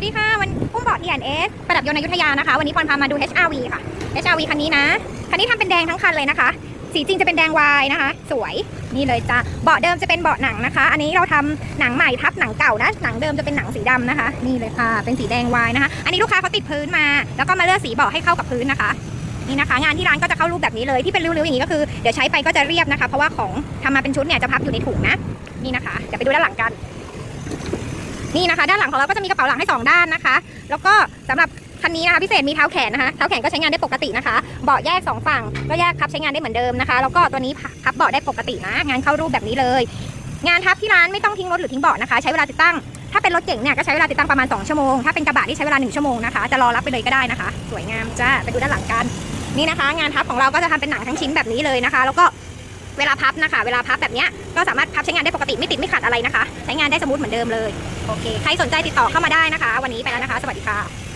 วัสดีค่ะ วันอุ้มบอด T&S ประดับยนต์อยุธยานะคะ วันนี้ปอนพามาดู HRV ค่ะ HRV คันนี้นะ คันนี้ทำเป็นแดงทั้งคันเลยนะคะ สีจริงจะเป็นแดงวายนะคะ สวย นี่เลยจ้ะ เบาะเดิมจะเป็นเบาะหนังนะคะ อันนี้เราทำหนังใหม่ทับหนังเก่านะ หนังเดิมจะเป็นหนังสีดำนะคะ นี่เลยค่ะ เป็นสีแดงวายนะคะ อันนี้ลูกค้าเขาติดพื้นมา แล้วก็มาเลือกสีเบาะให้เข้ากับพื้นนะคะ นี่นะคะ งานที่ร้านก็จะเข้ารูปแบบนี้เลย ที่เป็นริ้วๆอย่างนี้ก็คือ เดี๋ยวใช้ไปก็จะเรียบนะคะ เพราะว่าของทำมาเป็นชุดเนี่ยจะพับอยู่ในถุงนะ นี่นะคะ เดี๋ยวไปดูด้านหลังกัน นี่นะคะ ด้านหลังของเราก็จะมีกระเป๋าหลังให้สองด้านนะคะ แล้วก็สำหรับคันนี้นะคะพิเศษมีเท้าแขนนะคะเท้าแขนก็ใช้งานได้ปกตินะคะเบาะแยกสองฝั่งก็แยกพับใช้งานได้เหมือนเดิมนะคะ แล้วก็ตัวนี้พับเบาะได้ปกตินะ งานเข้ารูปแบบนี้เลย งานทับที่ร้านไม่ต้องทิ้งรถหรือทิ้งเบาะนะคะ ใช้เวลาติดตั้ง ถ้าเป็นรถเก่งเนี่ยก็ใช้เวลาติดตั้งประมาณ 2 ชั่วโมง ถ้าเป็นกระบะที่ใช้เวลา 1 ชั่วโมงนะคะ จะรอรับไปเลยก็ได้นะคะ สวยงามจ้าไปดูด้านหลังกัน นี่นะคะ งานทับของเราก็จะทำเป็นหนังทั้งชิ้นแบบนี้เลยนะคะ แล้วก็ เวลาพับนะคะ เวลาพับแบบนี้ก็สามารถพับใช้งานได้ปกติไม่ติดไม่ขัดอะไรนะคะ ใช้งานได้สมูทเหมือนเดิมเลย โอเค ใครสนใจติดต่อเข้ามาได้นะคะ วันนี้ไปแล้วนะคะ สวัสดีค่ะ